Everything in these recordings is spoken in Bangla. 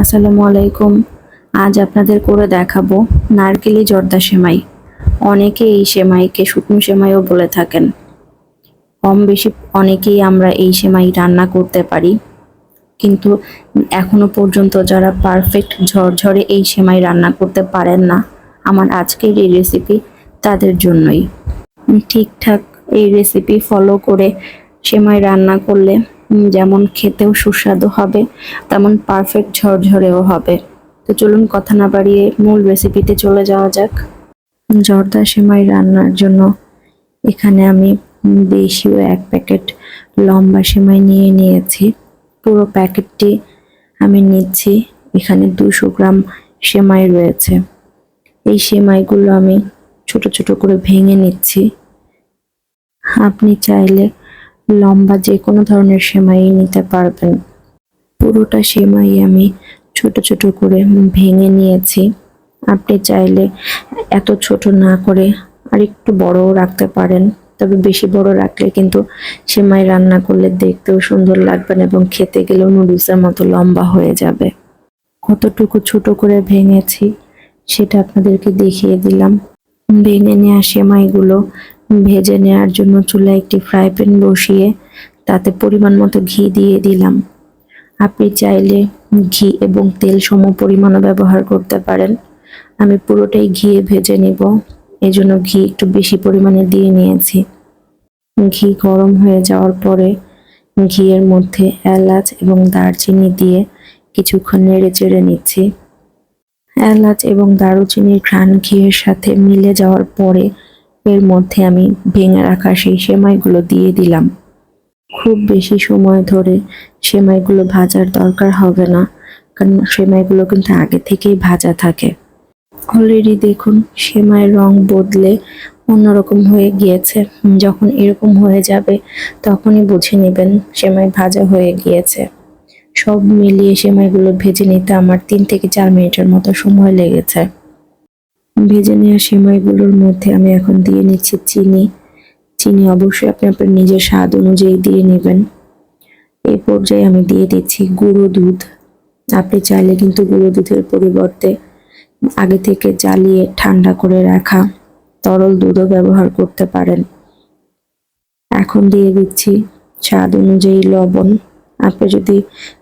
আসসালামু আলাইকুম। আজ আপনাদের করে দেখাবো নারকেলি জর্দা সেমাই। অনেকে এই সেমাইকে শুকনো সেমাইও বলে থাকেন। কম বেশি অনেকেই আমরা এই সেমাই রান্না করতে পারি। কিন্তু এখনও পর্যন্ত যারা পারফেক্ট ঝরঝরে এই সেমাই রান্না করতে পারেন না, আমার আজকের এই রেসিপি তাদের জন্যই। ঠিকঠাক এই রেসিপি ফলো করে সেমাই রান্না করলে যেমন খেতেও সুস্বাদু হবে, তেমন পারফেক্ট ঝরঝরেও হবে। তো চলুন কথা না বাড়িয়ে মূল রেসিপিতে চলে যাওয়া যাক। জর্দা সেমাই রান্নার জন্য এখানে আমি দেশীয় এক প্যাকেট লম্বা সেমাই নিয়ে নিয়েছি। পুরো প্যাকেটটি আমি নিচ্ছি। এখানে দুশো গ্রাম সেমাই রয়েছে। এই সেমাইগুলো আমি ছোট ছোট করে ভেঙে নিচ্ছি। আপনি চাইলে লম্বা যে কোনো ধরনের সেমাই নিতে পারবেন। পুরোটা সেমাই আমি ছোট ছোট করে ভেঙে নিয়েছি। আপনি চাইলে এত ছোট না করে আর একটু বড়ও রাখতে পারেন, তবে বেশি বড় রাখলে কিন্তু সেমাই রান্না করলে দেখতেও সুন্দর লাগবে না এবং খেতে গেলেও নুডলসের মতো লম্বা হয়ে যাবে। কতটুকু ছোট করে ভেঙেছি সেটা আপনাদেরকে দেখিয়ে দিলাম। ভেঙে নেওয়া সেমাইগুলো ভেজে নেওয়ার জন্য চুলায় একটি ফ্রাই প্যান বসিয়ে তাতে পরিমাণ মতো ঘি দিয়ে দিলাম। আপনি চাইলে ঘি এবং তেল সম পরিমাণও ব্যবহার করতে পারেন। আমি পুরোটাই ঘিয়ে ভেজে নিব। এজন্য ঘি একটু বেশি পরিমাণে দিয়ে নিয়েছি। ঘি গরম হয়ে যাওয়ার পরে ঘিয়ের মধ্যে এলাচ এবং দারচিনি দিয়ে কিছুক্ষণ নেড়ে চেড়ে নিচ্ছি। এলাচ এবং দারুচিনির ঘ্রাণ ঘিয়ের সাথে মিলে যাওয়ার পরে এর মধ্যে আমি ভেঙে রাখা সেই সেমাইগুলো দিয়ে দিলাম। খুব বেশি সময় ধরে সেমাইগুলো ভাজার দরকার হবে না, কারণ সেমাইগুলো কিন্তু আগে থেকেই ভাজা থাকে। অলরেডি দেখুন, সেমাইয়ের রং বদলে অন্যরকম হয়ে গিয়েছে। যখন এরকম হয়ে যাবে, তখনই বুঝে নেবেন সেমাই ভাজা হয়ে গিয়েছে। সব মিলিয়ে সেমাইগুলো ভেজে নিতে আমার তিন থেকে চার মিনিটের মতো সময় লেগেছে। ভেজে নেওয়া সেমাইগুলোর মধ্যে আমি এখন দিয়ে নিচ্ছি চিনি। চিনি অবশ্যই আপনি আপনার নিজের স্বাদ অনুযায়ী দিয়ে নেবেন। এই পর্যায়ে আমি দিয়ে দিচ্ছি গুঁড়ো দুধ। আপনি চাইলে কিন্তু গুঁড়ো দুধের পরিবর্তে আগে থেকে জ্বালিয়ে ঠান্ডা করে রাখা তরল দুধও ব্যবহার করতে পারেন। এখন দিয়ে দিচ্ছি স্বাদ অনুযায়ী লবণ। আপনি যদি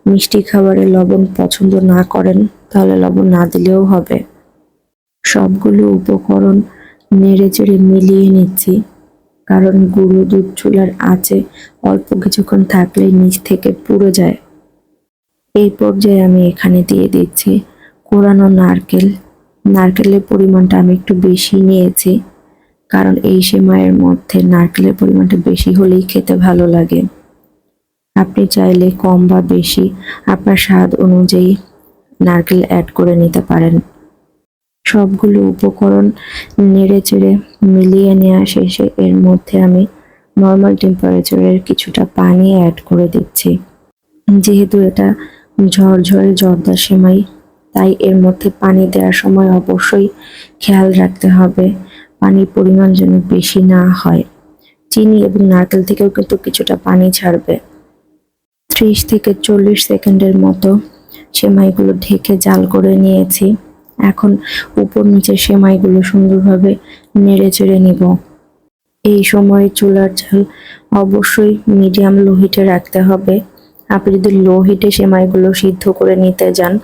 মিষ্টি খাবারে লবণ পছন্দ না করেন, তাহলে লবণ না দিলেও হবে। সবগুলো উপকরণ নেড়ে চেড়ে মিলিয়ে নিচ্ছি। কারণ গুঁড়ো দুধ চুলার আঁচে অল্প কিছুক্ষণ থাকলেই নিচ থেকে পুড়ে যায়। এই পর্যায়ে আমি এখানে দিয়ে দিচ্ছি কোরানো নারকেল। নারকেলের পরিমাণটা আমি একটু বেশি নিয়েছি, কারণ এই সেমাইয়ের মধ্যে নারকেলের পরিমাণটা বেশি হলেই খেতে ভালো লাগে। আপনি চাইলে কম বা বেশি আপনার স্বাদ অনুযায়ী নারকেল অ্যাড করে নিতে পারেন। সবগুলো উপকরণ নেড়ে চেড়ে মিলিয়ে নেওয়া শেষে এর মধ্যে আমি নর্মাল টেম্পারেচারের কিছুটা পানি অ্যাড করে দিচ্ছি। যেহেতু এটা ঝরঝরে জর্দা সেমাই তাই এর মধ্যে পানি দেওয়ার সময় অবশ্যই খেয়াল রাখতে হবে। পানির পরিমাণ যেন বেশি না হয়। চিনি এবং নারকেল থেকেও কিন্তু কিছুটা পানি ছাড়বে। ত্রিশ থেকে চল্লিশ সেকেন্ডের মতো সেমাইগুলো ঢেকে জাল করে নিয়েছি। এখন উপর নিচে সেমাইগুলো সুন্দরভাবে নেড়ে চেড়ে নিব। এই সময় চুলার ঝাল অবশ্যই মিডিয়াম লো হিটে রাখতে হবে। আপনি যদি লো হিটে সেমাইগুলো সিদ্ধ করে নিতে যান,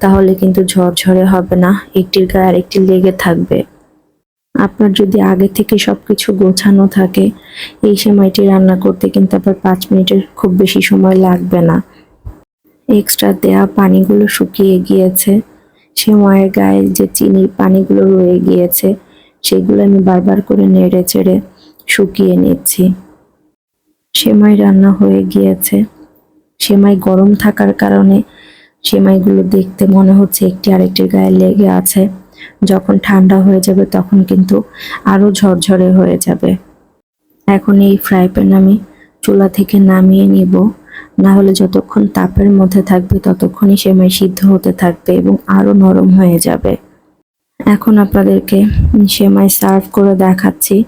তাহলে কিন্তু ঝরঝরে হবে না, একটির গায়ে আরেকটি লেগে থাকবে। আপনার যদি আগে থেকে সব কিছু গোছানো থাকে, এই সেমাইটি রান্না করতে কিন্তু আবার পাঁচ মিনিটের খুব বেশি সময় লাগবে না। এক্সট্রা দেয়া পানিগুলো শুকিয়ে গিয়েছে। সেমাইয়ের গায়ে যে চিনির পানিগুলো রয়ে গিয়েছে, সেগুলো আমি বারবার করে নেড়ে চেড়ে শুকিয়ে নিচ্ছি। সেমাই রান্না হয়ে গিয়েছে। সেমাই গরম থাকার কারণে সেমাইগুলো দেখতে মনে হচ্ছে একটি আরেকটির গায়ে লেগে আছে। যখন ঠান্ডা হয়ে যাবে তখন কিন্তু আরও ঝরঝরে হয়ে যাবে। এখন এই ফ্রাই প্যান আমি চুলা থেকে নামিয়ে নিব। না হলে যতক্ষণ তাপের মধ্যে থাকবে, ততক্ষণই সেমাই সিদ্ধ হতে থাকবে এবং আরও নরম হয়ে যাবে। এখন আপনাদেরকে সেমাই সার্ভ করে দেখাচ্ছি।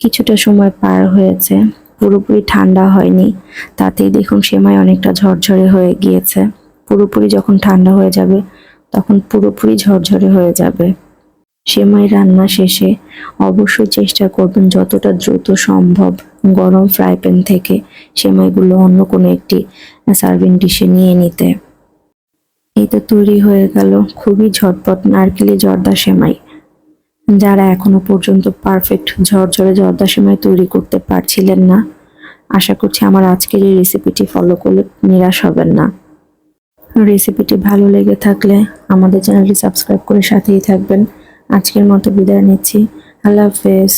কিছুটা সময় পার হয়েছে, পুরোপুরি ঠান্ডা হয়নি। তাতেই দেখুন সেমাই অনেকটা ঝরঝরে হয়ে গিয়েছে। পুরোপুরি যখন ঠান্ডা হয়ে যাবে, তখন পুরোপুরি ঝরঝরে হয়ে যাবে। সেমাই রান্না শেষে অবশ্যই চেষ্টা করবেন যতটা দ্রুত সম্ভব। গরম ফ্রাই প্যান থেকে সেমাইগুলো অন্য কোনো একটি সার্ভিং ডিশে নিয়ে নিতে। এই তো তৈরি হয়ে গেল খুবই ঝটপট নারকেলি জর্দা সেমাই। যারা এখনও পর্যন্ত পারফেক্ট ঝরঝরে জর্দা সেমাই তৈরি করতে পারছিলেন না, আশা করছি আমার আজকের এই রেসিপিটি ফলো করলে নিরাশ হবেন না। রেসিপিটি ভালো লেগে থাকলে আমাদের চ্যানেলটি সাবস্ক্রাইব করে সাথেই থাকবেন। আজকের মতো বিদায় নিচ্ছি। আল্লাহ হাফেজ।